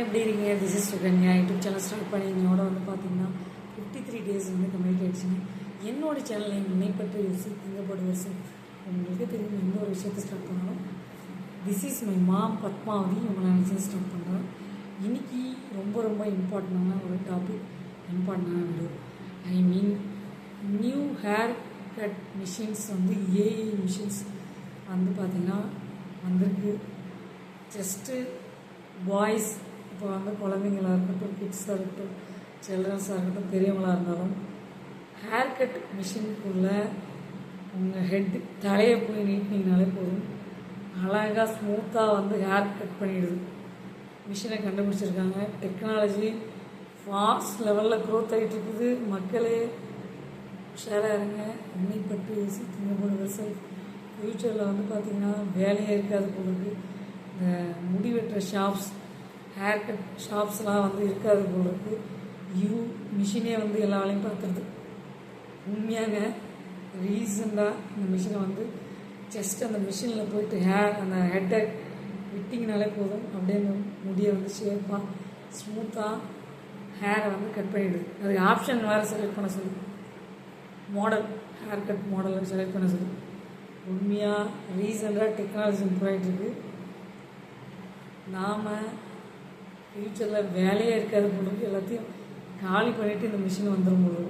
எப்படி இருக்கீங்க? This is Sukanya. YouTube channel start பண்ணி என்னோட வந்து பார்த்தீங்கன்னா ஃபிஃப்டி த்ரீ டேஸ் வந்து கம்ப்ளீட் ஆகிடுச்சுங்க என்னோட சேனல் என்னை பற்றி யோசி திங்கப்படு வருஷம்? உங்களுக்கு தெரியும் எந்த ஒரு விஷயத்தை ஸ்டார்ட் பண்ணாலும் this is my mom Padmavathi இவங்களை நினச்சி ஸ்டார்ட் பண்ணுறேன் இன்னைக்கு ரொம்ப ரொம்ப இம்பார்ட்டண்டான ஒரு டாபிக் இம்பார்ட்டண்டான video I mean new hair cut machines வந்து ஏஐ மிஷின்ஸ் வந்து பார்த்திங்கன்னா வந்திருக்கு. ஜஸ்ட்டு பாய்ஸ் இப்போ வந்து குழந்தைங்களாக இருக்கட்டும் கிட்ஸாக இருக்கட்டும் சில்ட்ரன்ஸாக இருக்கட்டும் பெரியவங்களாக இருந்தாலும் ஹேர் கட் மிஷினுக்குள்ளே உங்கள் ஹெட் தலையை போய் நீட்டினீங்கனாலே போதும். அழகாக ஸ்மூத்தாக வந்து ஹேர் கட் பண்ணிடுது. மிஷினை கண்டுபிடிச்சிருக்காங்க. டெக்னாலஜி ஃபாஸ்ட் லெவலில் க்ரோத் ஆகிட்டு இருக்குது மக்களே உஷாராக இருங்க. என்னை பற்றி யோசித்துங்க போடுங்க செல்ஃப் ஃப்யூச்சரில் வந்து பார்த்திங்கன்னா வேலையே இருக்காது போகுது இந்த முடி வெட்டுற ஷாப்ஸ் ஹேர் கட் ஷாப்ஸ்லாம் வந்து இருக்காது போலுக்கு யூ மிஷினே வந்து எல்லா வேலையும் பார்த்துருது. உண்மையாங்க ரீசண்டாக இந்த மிஷினை வந்து ஜஸ்ட் அந்த மிஷினில் போயிட்டு ஹேர் அந்த ஹெட்டை விட்டிங்கனாலே போதும். அப்படியே முடியை வந்து ஷேப்பாக ஸ்மூத்தாக ஹேரை வந்து கட் பண்ணிவிடுது அது ஆப்ஷன் வேறு செலக்ட் பண்ண சொல்லி. மாடல் ஹேர் கட் மாடலை செலக்ட் பண்ண சொல்லி. உண்மையாக ரீசெண்டாக டெக்னாலஜி இம்ப்ரூவ் ஆகிட்டுருக்கு நாம் ஃப்யூச்சரில் வேலையே இருக்காது பொழுது எல்லாத்தையும் காலி பண்ணிவிட்டு இந்த மிஷின் வந்துடும் போது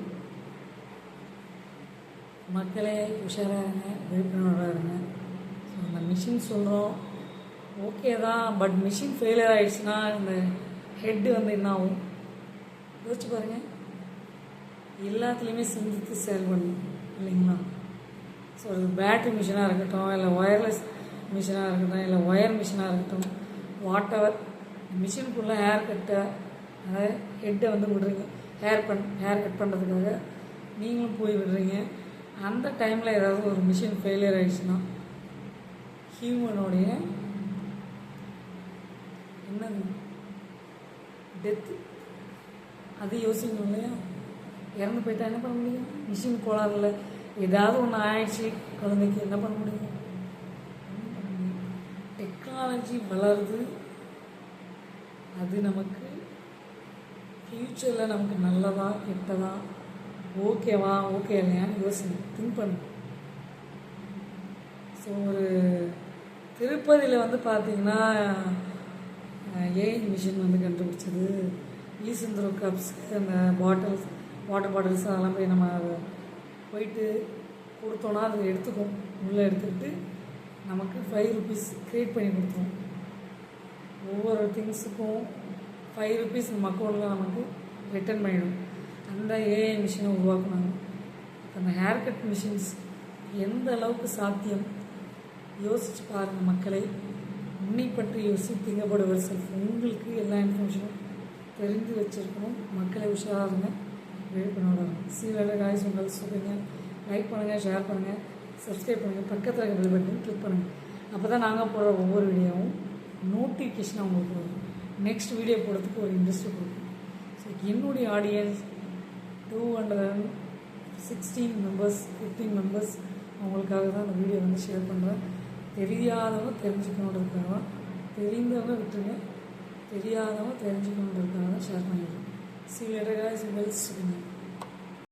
மக்களே உஷாராக இருங்க விழிப்புணர்வாக இருங்க. ஸோ அந்த மிஷின் சொல்கிறோம் ஓகே தான். பட் மிஷின் ஃபெயிலியர் ஆகிடுச்சுன்னா இந்த ஹெட்டு வந்து என்ன ஆகும்? யோசிச்சு பாருங்கள் எல்லாத்துலேயுமே சிந்தித்து செயல்படணும் இல்லைங்களா? ஸோ அது பேட்ரி மிஷினாக இருக்கட்டும் இல்லை ஒயர்லெஸ் மிஷினாக இருக்கட்டும் இல்லை ஒயர் மிஷினாக இருக்கட்டும் வாட் எவர் மிஷினுக்குள்ளே ஹேர் கட்டை அதாவது ஹெட்டை வந்து விடுறீங்க. ஹேர் பண் ஹேர் கட் பண்ணுறதுக்காக நீங்களும் போய் விடுறீங்க. அந்த டைமில் ஏதாவது ஒரு மிஷின் ஃபெயிலியர் ஆகிடுச்சுன்னா ஹியூமனுடைய என்ன டெத்து அது யோசிக்கணும் இல்லையா? இறந்து போயிட்டா என்ன பண்ண முடியும்? மிஷின் கோளாறுல ஏதாவது ஒன்று ஆயிடுச்சு குழந்தைக்கு என்ன பண்ண முடியும்? டெக்னாலஜி வளருது. அது நமக்கு ஃப்யூச்சரில் நமக்கு நல்லதா கெட்டதா ஓகேவா ஓகே இல்லையான்னு யோசிங்க திங்க் பண்ணும் ஸோ ஒரு திருப்பதியில் வந்து பார்த்தீங்கன்னா ஏஐ மிஷின் வந்து கண்டுபிடிச்சது. ஈசந்திரோ கப்ஸ் அந்த பாட்டில்ஸ் வாட்டர் பாட்டில்ஸ் அதெல்லாம் போய் நம்ம அதை போயிட்டு கொடுத்தோன்னா அதை எடுத்துக்கும் உள்ளே எடுத்துக்கிட்டு நமக்கு ஃபைவ் ருபீஸ் க்ரியேட் பண்ணி கொடுத்துரும் ஒவ்வொரு திங்ஸுக்கும் ஃபைவ் ருபீஸ் நம்ம அக்கௌண்ட்டில் நமக்கு ரிட்டர்ன் பண்ணிடும். அந்த ஏஐ மிஷினை உருவாக்குனாங்க. அந்த ஹேர் கட் மிஷின்ஸ் எந்த அளவுக்கு சாத்தியம்? யோசிச்சு பாருங்கள் மக்களை. உன்னை பற்றி யோசித்து திங்கப்படுவர் செல்ஃப் உங்களுக்கு எல்லா இன்ஃபர்மேஷனும் தெரிஞ்சு வச்சுருக்கணும். மக்களை உஷாராருங்க விழிப்புணர்வு சீவேலை காய்ஸ் உங்கள் சொல்லுங்க லைக் பண்ணுங்கள் ஷேர் பண்ணுங்கள் சப்ஸ்கிரைப் பண்ணுங்கள் பக்கத்தில் இருக்கிற பெல் பட்டன் கிளிக் பண்ணுங்கள் அப்போ தான் நாங்கள் போடுற ஒவ்வொரு வீடியோவும் நோட்டிஃபிகேஷன் அவங்களுக்கு வரும். நெக்ஸ்ட் வீடியோ போடுறதுக்கு ஒரு இன்ட்ரெஸ்ட் கொடுக்கும். ஸோ என்னுடைய audience two hundred and sixteen members fifteen members அவங்களுக்காக தான் அந்த வீடியோ வந்து ஷேர் பண்ணுறேன் தெரியாதவங்க தெரிஞ்சுக்கணுன்றதுக்காக தெரிந்தவங்க விட்டுருங்க தெரியாதவங்க தெரிஞ்சுக்கணுன்றதுக்காக தான் ஷேர் பண்ணிடுறேன். C letter guys Wells